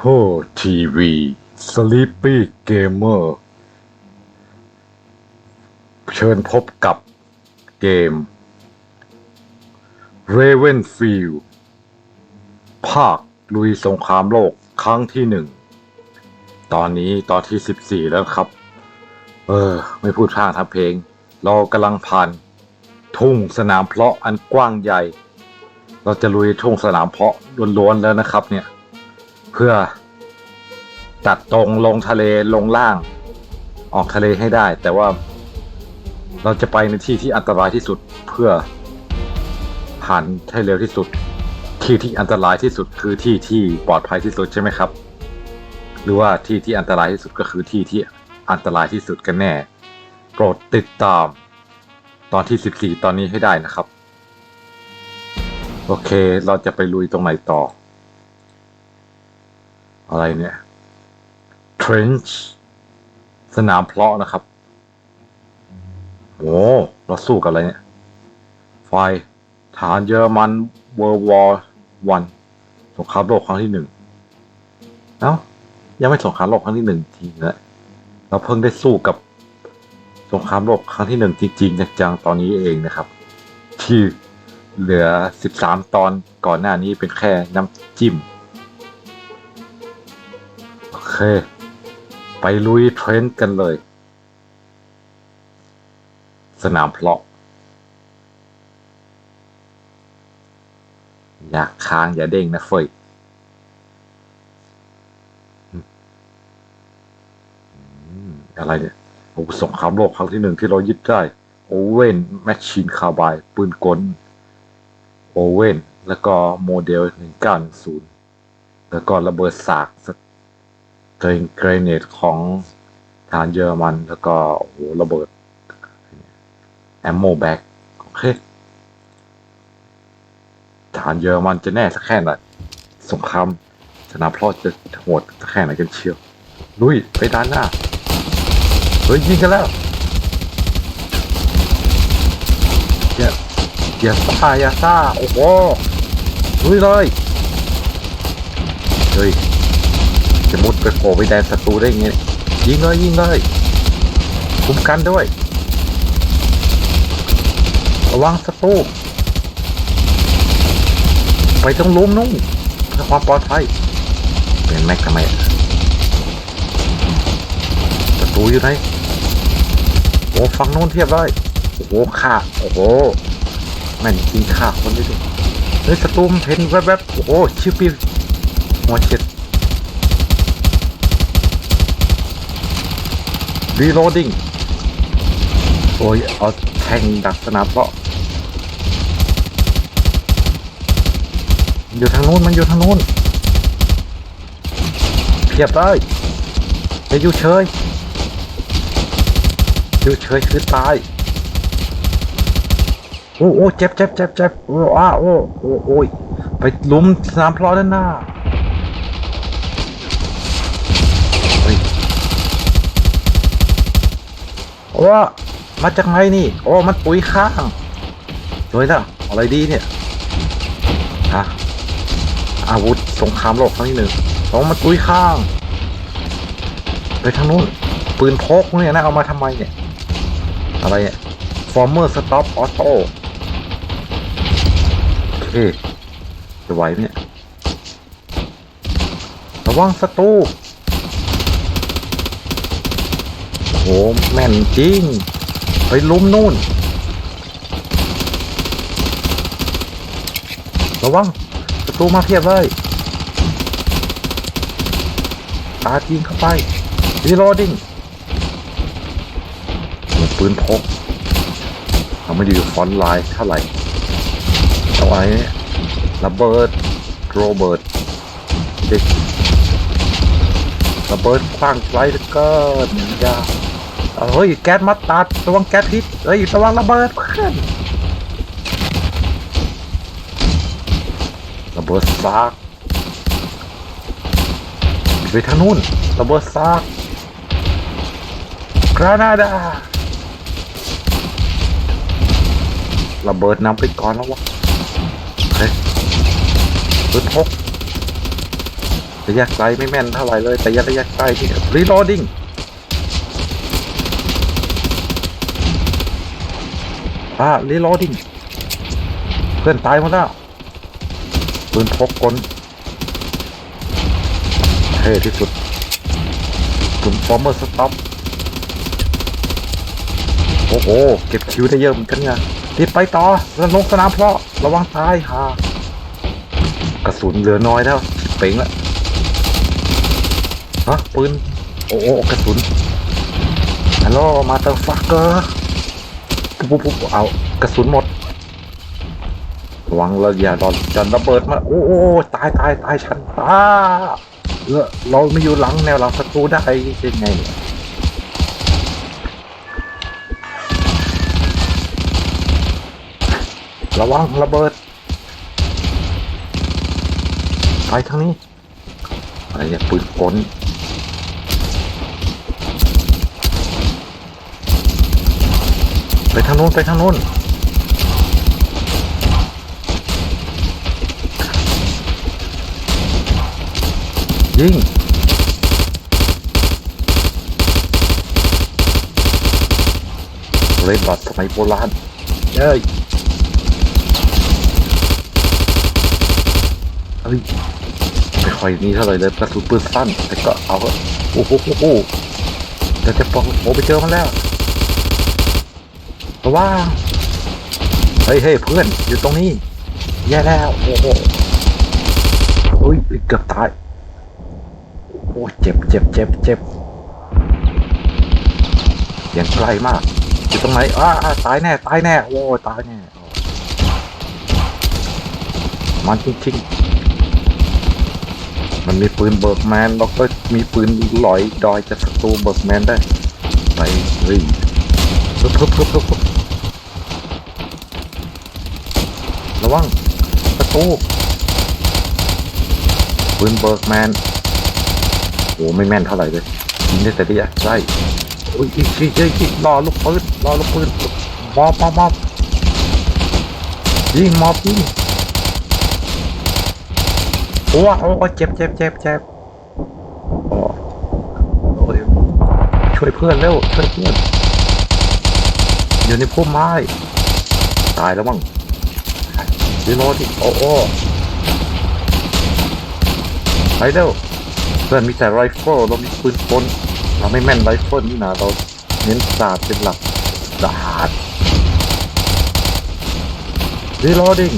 โฮทีวีสลิปปี้เกมเมอร์เชิญพบกับเกม Ravenfield ภาคลุยสงครามโลกครั้งที่หนึ่ง ตอนนี้ตอนที่สิบสี่แล้วครับ เออ ไม่พูดพลาดทำเพลง เรากำลังผ่าน ทุ่งสนามเพาะอันกว้างใหญ่ เราจะลุยทุ่งสนามเพาะล้วนๆแล้วนะครับเนี่ย เพื่อ ตัดตรงลงทะเลลงล่าง ออกทะเลให้ได้ แต่ว่าเราจะไปในที่ที่อันตรายที่สุดเพื่อผ่านให้เร็วที่สุด ที่ที่อันตรายที่สุดคือที่ที่ปลอดภัยที่สุดใช่ไหมครับ หรือว่าที่ที่อันตรายที่สุดก็คือที่ที่อันตรายที่สุดกันแน่ โปรดติดตาม ตอนที่ 14 ตอนนี้ให้ได้นะครับ โอเค เราจะไปลุยตรงไหนต่อ อะไรเนี่ย trench สนามเพาะนะครับ โอ้เราสู้กับอะไรเนี่ย ไฟฐานเยอรมัน World War One สงครามโลกครั้งที่หนึ่ง เอ้า ยังไม่สงครามโลกครั้งที่หนึ่งทีนะเราเพิ่งได้สู้กับสงครามโลกครั้งที่หนึ่งจริงๆจังๆตอนนี้เองนะครับ ที่เหลือ 13 ตอนก่อนหน้านี้เป็นแค่น้ำจิ้ม เค ไปลุยเทรนด์กันเลย สนามเพลาะอยากค้างอย่าเด้งนะเฟยอืมอืมอะไรเนี่ย โอ้สงครามโลกครั้งที่หนึ่งที่เรายึดได้ โอเว่นแมชชีนคาร์บาย ปืนกล โอเว่น แล้วก็โมเดล1910แล้วก็ระเบิดสากส เกรนเกรเนตของทหารเยอรมัน แล้วก็โอ้โหระเบิดแอมโมแบ็กโอเคทหารเยอรมันจะแน่สักแค่ไหนสงครามสนามเพลาะจะโหดสักแค่ไหนกันเชียวลุยไปด้านหน้า เฮ้ยยิงกันแล้วอย่าอย่าซ่าอย่าซ่าโอ้โหลุยเลยเฮ้ย จะมุดไปโผล่ไปแดนศัตรูได้ยังไงยิงเลยยิงเลยคุ้มกันด้วย ระวังศัตรูไปต้องล้มนุ่งเพื่อความปลอดภัยเป็นแม็กทำไมศัตรูอยู่ไหนโอ้ฟังโน้นเทียบเลยโอ้โหฆ่าโอ้โหแม่นจริงฆ่าคนได้ด้วยเฮ้ยศัตรูมันเห็นแวบๆโอ้โหชิวปีหัวเฉียด รีโหลดดิ้งโอ้ยเอาแทงดักสนามเพาะอยู่ทางนู้นมันอยู่ทางนู้นเพียบเลยจะอยู่เฉยอยู่เฉยคือตายโอ้โอ้เจ็บเจ็บเจ็บเจ็บโอ้อ้าโอ้โอ้โอ้ยไปลุมสนามพลาะด้านหน้า เฮ้ย โอ้มาจากไหนนี่ โอ้ มันปุ๋ยข้างสวยแล้วอะไรดีเนี่ยฮะอาวุธสงครามโลกครั้งที่หนึ่งสองมันปุ๋ยข้าง ไปทางนู้น ปืนพกเนี่ยนะ เอามาทำไมเนี่ย อะไรเนี่ย former stop auto โอเคจะไหวไหมเนี่ยระวังศัตรู โอ้แม่นจริง ไปลุมนู่น ระวังประตูมาเพียบเลยตาดยิงเข้าไปรีโหลดดิ้งปืนพกเขาไม่ได้อยู่ฟอนต์ไลน์เท่าไหร่เอาไว้ระเบิดโรเบิร์ตเด็กระเบิดคว้างไกลเหลือเกินยา เฮ้ยแก๊สมาตัดระวังแก๊สพิษเฮ้ยระวังระเบิดเพื่อนระเบิดซากไปทางนู้นระเบิดซากกรานาดาระเบิดนำไปก่อนแล้ววะเฮ้ยปืนพกระยะไกลไม่แม่นเท่าไหร่เลย แต่ระยะใกล้ที่รีโหลดดิ้ง อ่ารีโหลดดิ้งเพื่อนตายหมดแล้วปืนพกกลเท่ที่สุดกลุ่มฟอร์เมอร์สต็อปโอ้โห เก็บคิวได้เยอะเหมือนกันเนี่ยรีบไปต่อแล้วลงสนามเพราะระวังตายฮะกระสุนเหลือน้อยแล้วเป่งละฮะปืน โอ้โหกระสุนฮัลโหลมาเตอร์ฟักเกอร์ ปุ๊บปุ๊บปุ๊บเอากระสุนหมดระวังเราอย่าโดนจันระเบิดมาโอ้โอ้ตายตายตายฉันตาเออเราไม่อยู่หลังแนวหลังศัตรูได้ยังไงระวังระเบิดไปทางนี้อะไรเนี่ยปืนกล ไปทางโน้นไปทางโน้นยิงเล่นบอดสมัยโบราณเอ้ยเฮ้ยไม่ค่อยนี่เท่าไหร่เลยกระสุนปืนสั้นแต่ก็เอาโอ้โหโอ้โหจะจะปองโอไปเจอมันแล้ว ระวังเฮ้ยเฮ้ยเพื่อน อยู่ตรงนี้ แย่แล้ว โอ้โหเฮ้ยเกือบตาย โอ้เจ็บเจ็บเจ็บเจ็บเสียงไกลมาก อยู่ตรงไหนอ้าตายแน่ ตายแน่ โอ้ ตายแน่ มันจริงๆ มันมีปืนเบิร์กแมนแล้วก็มีปืนลอยดอยจะศัตรูเบิร์กแมนได้ ไปเฮ้ยเพิ่มเพิ่มเพิ่มเพิ่มเพิ่ม ระวังประตูปืนเบิร์กแมนโอ้ไม่แม่นเท่าไหร่เลยยิงได้แต่ระยะใกล้โอ้ยอีกอีกอีกอีกรอลูกปืนรอลูกปืนมอบมอบมอบยิงมอบยิงโอ้โอ้เจ็บเจ็บเจ็บเจ็บโอ้โอ้ยช่วยเพื่อนเร็วช่วยเพื่อนอยู่ในพุ่มไม้ตายแล้วมั้ง ดีโรดิโอ้โอ้ไปเร็วเพื่อนมีแต่ไรเฟิลเรามีปืนกลเราไม่แม่นไรเฟิลนี่นะเราเน้นดาบเป็นหลักดาบรีโหลดิ้ง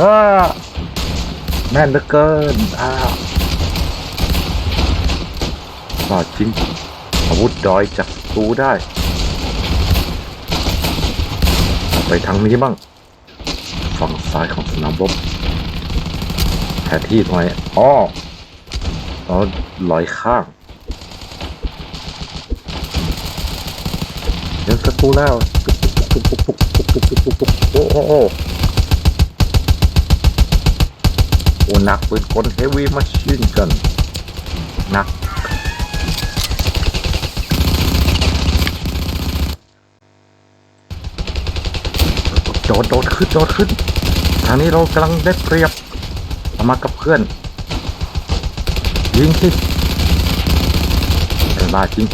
อ่าแม่นเหลือเกินอ่าว่าจริงอาวุธดอยจับตูได้ ไปทางนี้บ้าง ซ้ายของสนามรบแผนที่ตรงไหนอ๋ออ๋อลอยข้างยังศัตรูแล้วปุ๊บปุ๊บปุ๊บปุ๊บปุ๊บปุ๊บปุ๊บปุ๊บโอ้โหโอ้โอ้หนักปืนกลเฮฟวี่มาชินกันหนักโดดโดดขึ้นโดดขึ้น ทางนี้เรากำลังได้เปรียบเอามากับเพื่อน ยิงสิเออมาจริง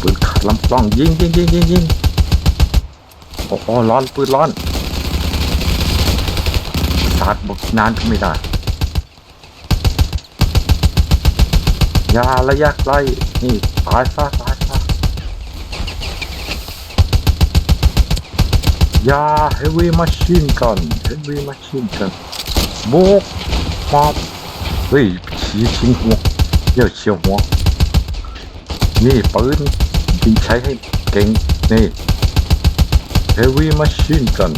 ปืนขัดลำกล้องยิงยิงยิงยิงยิงโอ้โหร้อนปืนร้อนสาดบอกนานก็ไม่ได้ยาระยะไกลนี่ตายซะตายซะ ยาเฮฟวี่มาชินกันเฮฟวี่มาชินกันโบกปอบเฮ้ยฉีชิงหัวเยี่ยวเฉียวหัว นี่ปืนยิงใช้ให้เก่ง นี่ heavy machine gun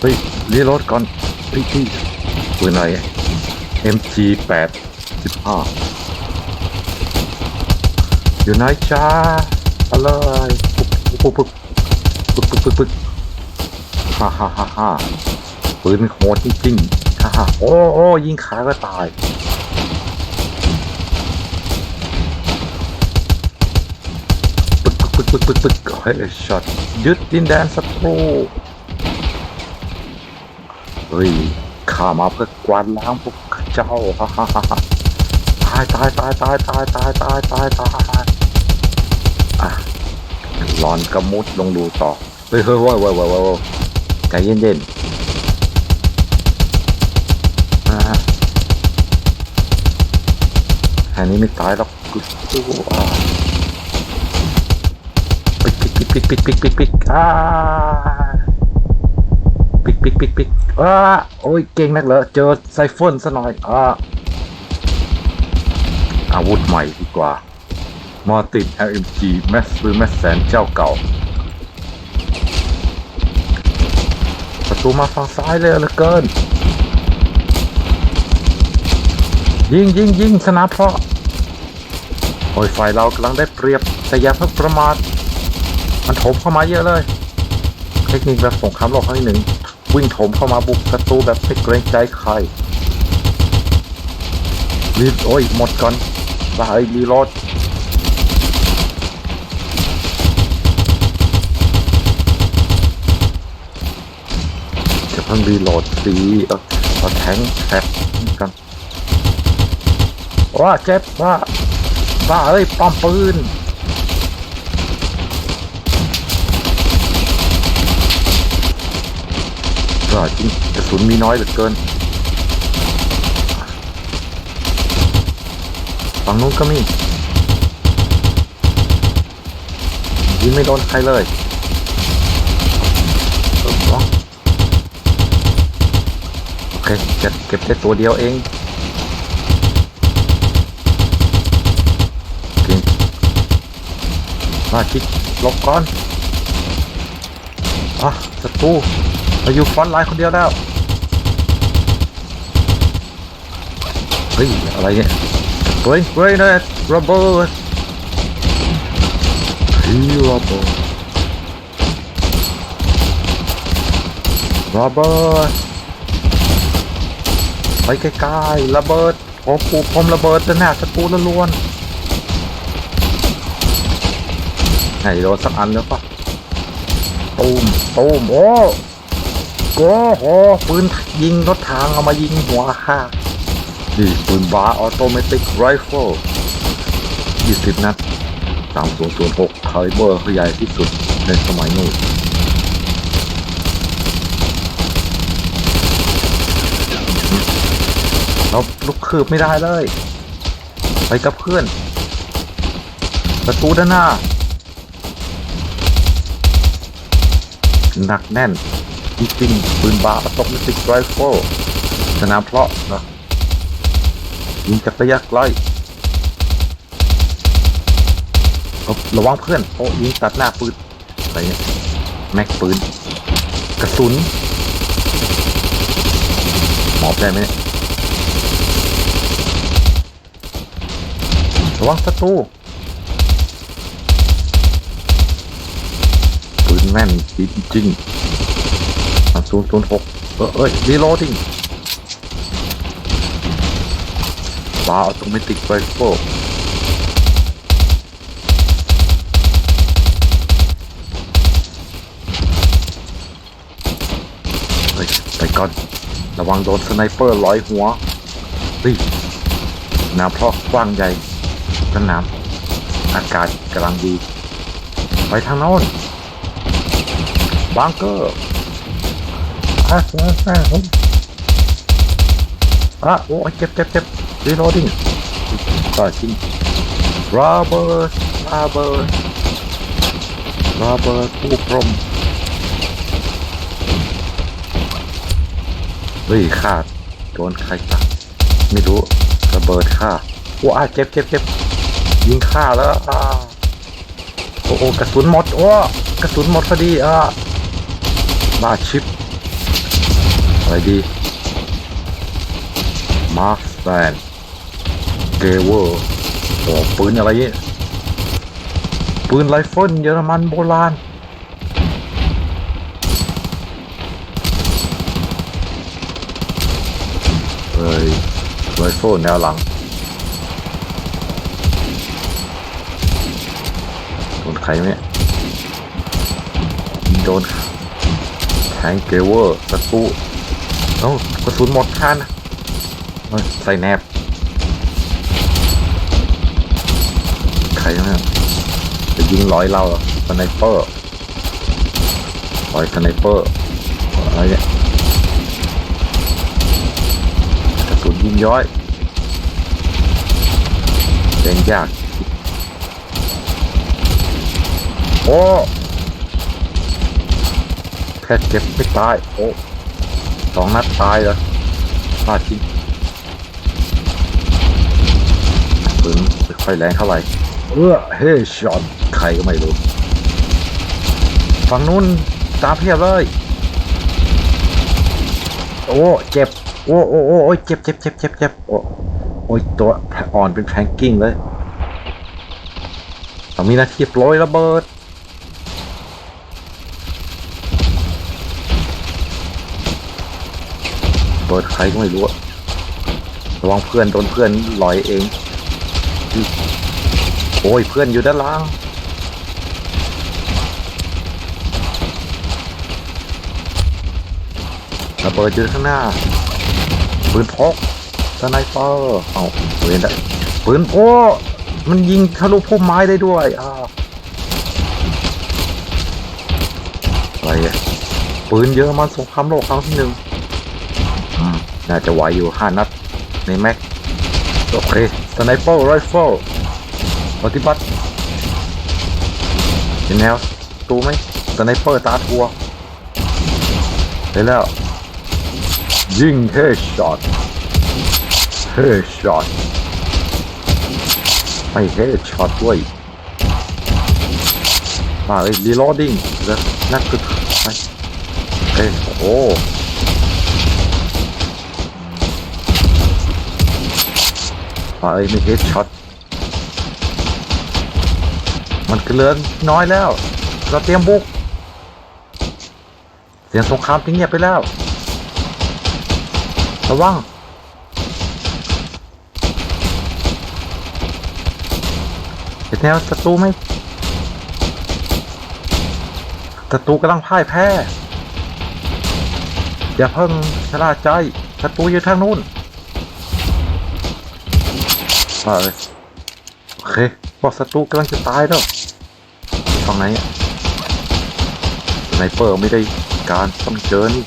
เฮ้ยรีโหลดก่อนเฮ้ยที่ปืนอะไร MG 8 15 อยู่ไหนจ้าอะไรปุ๊บปุ๊บปุ๊บปึ๊กปึ๊กปึ๊กปึ๊กฮ่าฮ่าฮ่าฮ่าปืนโหดจริงๆฮ่าฮ่าโอ้โอ้ยิงขาก็ตายปึ๊กปึ๊กปึ๊กปึ๊กปึ๊กปึ๊กเฮ้ยช็อตยึดดินแดนศัตรูเฮ้ยข้ามาเพื่อกวาดล้างพวกเจ้าฮ่าฮ่าฮ่าตายตายตายตายตายตายตายตายตาย หลอนกระมุดลงดูต่อ เฮ้ยเฮ้ยเฮ้ยเฮ้ยเฮ้ยเฮ้ยใจเย็นๆอ่าแค่นี้ไม่ตายหรอกกูสู้อะปิกปิกปิกปิกปิกปิกปิกปิกอ่าปิกปิกปิกปิกอ่าโอ้ยเก่งนักเหรอเจอไซฟอนซะหน่อยอ่าอาวุธใหม่ดีกว่า มอติด LMG แมสปืนแมสแสนเจ้าเก่า ประตูมาฝั่งซ้ายเลยเหลือเกิน ยิงยิงยิงสนามเพราะโอ้ยฝ่ายเรากำลังได้เปรียบแต่อย่าเพิ่งประมาทมันโถมเข้ามาเยอะเลย เทคนิคแบบสงครามโลกครั้งหนึ่ง วิ่งโถมเข้ามาบุกศัตรูแบบไม่เกรงใจใครรีบโอ้ยหมดก่อนบ้าเอ้ยรีโหลด จะเพิ่งรีโหลดสีเออเอาแทงแท็กกันว่าเจ็บว่าบ้าเอ้ยป้อมปืนก็จริงกระสุนมีน้อยเหลือเกินฝั่งนู้นก็มียิงไม่โดนใครเลยเออวะ โอเคจะเก็บได้ตัวเดียวเองเก่งมาชิดหลบก่อนอะศัตรูมาอยู่ฟอนไลน์คนเดียวแล้ว เฮ้ย อะไรเนี่ยเฮ้ยเฮ้ยนะระเบิดเฮ้ยระเบิดระเบิด ไปใกล้ๆระเบิดโอ้ปูพรมระเบิดจะหน้าศัตรูลล้วนๆไหนโดนสักอันแล้วปะตูมตูมโอ้โอ้โหปืนยิงรถทางเอามายิงหัวค่ะนี่ปืนบาออโตเมติกไรเฟิล20นัด3006คาลิเบอร์คือใหญ่ที่สุดในสมัยนู้น เราลุกคืบไม่ได้เลย ไปกับเพื่อน ประตูด้านหน้า หนักแน่นจริงปืนบาร์ออโตเมติกไรเฟิลสนามเพาะนะยิงจากระยะไกลเอาระวังเพื่อนโอ้ยิงตัดหน้าปืนอะไรเนี่ยแม็กปืน กระสุนหมอบได้ไหมเนี่ย ระวังศัตรูปืนแม่นจริงๆศูนย์ศูนย์หกเออเอ้ยรีโหลดิ้งบาร์ออโตเมติกไรเฟิลเฮ้ยไปก่อน ระวังโดนสไนเปอร์ร้อยหัว เฮ้ยน้ำพอกกว้างใหญ่ สนาม อากาศกำลังดี ไปทางโน้นบังเกอร์อะอะอะผมอะโอ้ยเจ็บเจ็บเจ็บรีโหลดิ้งก็จริงระเบิดระเบิดระเบิดผู้พรมเฮ้ยขาดโดนใครตัดไม่รู้ระเบิดฆ่าโอ้อะเจ็บเจ็บเจ็บ ยิงฆ่าแล้วอ่าโอ้โอ้กระสุนหมดโอ้กระสุนหมดพอดีอะบ้าชิปอะไรดีมาร์คแซนเกเวอร์โอ้ปืนอะไรเนี่ยปืนไรเฟิลเยอรมันโบราณเฮ้ยไรเฟิลแนวหลังโดน ใครไหมเนี่ยโดนแทงเกเวอร์ศัตรูเอ้ากระสุนหมดท่านใส่แนบใครเนี่ยจะยิงร้อยเราสไนเปอร์ร้อยสไนเปอร์อะไรเนี่ยกระสุนยิงย้อยเล่นยาก โอ้แค่เจ็บไม่ตาย โอ้สองนัดตายเหรอพลาดจริงปืนไม่ค่อยแรงเท่าไหร่เออเฮ้ยช็อตใครก็ไม่รู้ ฝั่งนู้นตามเพียบเลย โอ้เจ็บ โอ้โอ้โอ้เจ็บเจ็บเจ็บเจ็บเจ็บโอ้โอ้ยตัวอ่อนเป็นแพงกิ้งเลยต้องมีหน้าที่โปรยระเบิด เบิดใครก็ไม่รู้ระวังเพื่อนโดนเพื่อนลอยเอง โอ้ยเพื่อนอยู่ด้านล่างระเบิดอยู่ข้างหน้าปืนพกสไนเปอร์เอาปืนได้ปืนโอ้มันยิงทะลุพุ่มไม้ได้ด้วยอ่าอะไรอะปืนเยอะมันสงครามโลกครั้งที่หนึ่ง น่าจะไหวอยู่ห้านัด ในแม็ก โอเคสไนเปอร์ไรเฟิลปฏิบัติเห็นแนวตูไหมสไนเปอร์ตาทัวเห็นแล้ว ยิงเฮช็อตเฮช็อตไม่เฮช็อตด้วยมาเลยรีโหลดดิ้งแล้วนักกึกไปเอ้โอ้ มาเลยไม่เฮดช็อตมันก็เหลือน้อยแล้ว เราเตรียมบุก เสียงสงครามทิ้งเงียบไปแล้ว ระวังเห็นแนวศัตรูไหมศัตรูกำลังพ่ายแพ้ อย่าเพิ่งชะล่าใจศัตรูอยู่ทางนู้น ไปเลยโอเคบอกศัตรูกำลังจะตายแล้วฝั่งไหนไนเปอร์ไม่ได้การต้องเจอนี่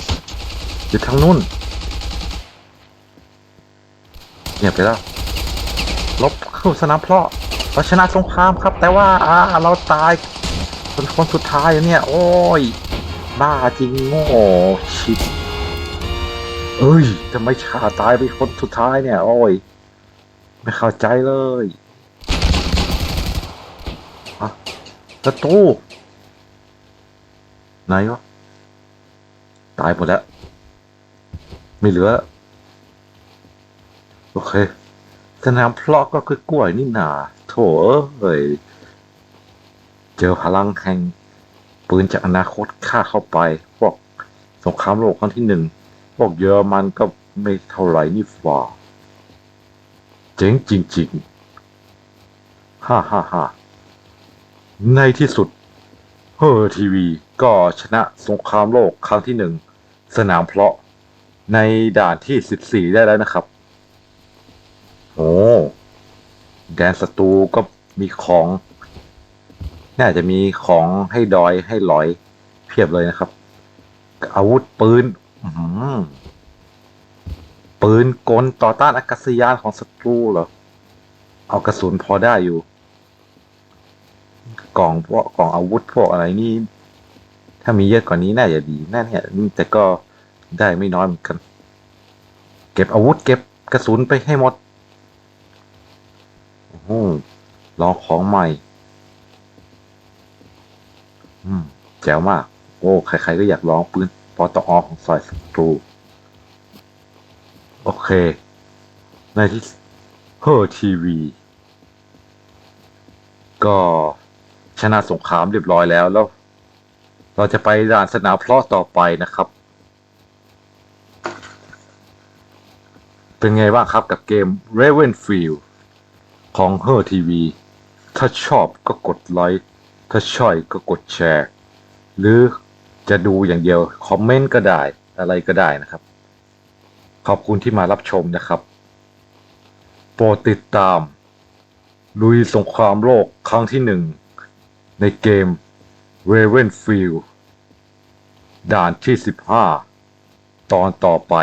อยู่ทางนู้นเงียบไปแล้วลบเข้าสนามเพลาะเราชนะสงครามครับ แต่ว่าอ่าเราตายคนคนสุดท้ายเนี่ย โอ้ย บ้าจริงโง่ชิดเอ้ยทำไมชาตายไปคนสุดท้ายเนี่ย โอ้ย ไม่เข้าใจเลยอะศัตรูไหนวะ ตายหมดแล้ว ไม่เหลือ โอเค สนามเพลาะก็คือกล้วยนี่นาโถเอ้ย เจอพลังแห่งปืนจากอนาคตฆ่าเข้าไปพวกสงครามโลกครั้งที่หนึ่งพวกเยอรมันก็ไม่เท่าไหร่นี่ฝ่า เจ๋งจริงๆ ฮ่าฮ่าฮ่าในที่สุด เฮอทีวีก็ชนะสงครามโลกครั้งที่หนึ่ง สนามเพลาะในด่านที่สิบสี่ได้แล้วนะครับ โอ้ แดนศัตรูก็มีของ น่าจะมีของให้ดอยให้ลอย เพียบเลยนะครับ อาวุธปืน อื ปืนกลต่อต้านอากาศยานของศัตรูเหรอ เอากระสุนพอได้อยู่ กล่องพวกกล่องอาวุธพวกอะไรนี่ ถ้ามีเยอะกว่านี้น่าจะดีน่าเนี่ยแต่ก็ได้ไม่น้อยเหมือนกัน เก็บอาวุธเก็บกระสุนไปให้หมดโอ้โหลองของใหม่ อืมแจ๋วมาก โอ้ ใครๆก็อยากลองปืนปอตออของฝ่ายศัตรู โอเค ในที่เฮอทีวี ก็ชนะสงครามเรียบร้อยแล้วแล้ว เราจะไปด่านสนามเพลาะต่อไปนะครับ เป็นไงบ้างครับกับเกม Ravenfield ของ h e r TV ถ้าชอบก็กดไลค์ถ้าช่ก็กดแชร์ หรือจะดูอย่างเดียว คอมเมนต์ก็ได้อะไรก็ได้นะครับ ขอบคุณที่มารับชมนะครับ โปรดติดตาม ลุยสงครามโลกครั้งที่หนึ่ง ในเกม Ravenfield ด่านที่ 15 ตอนต่อไป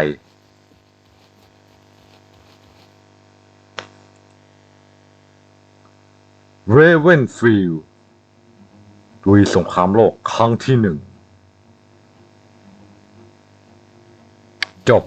Ravenfield ลุยสงครามโลกครั้งที่หนึ่ง จบ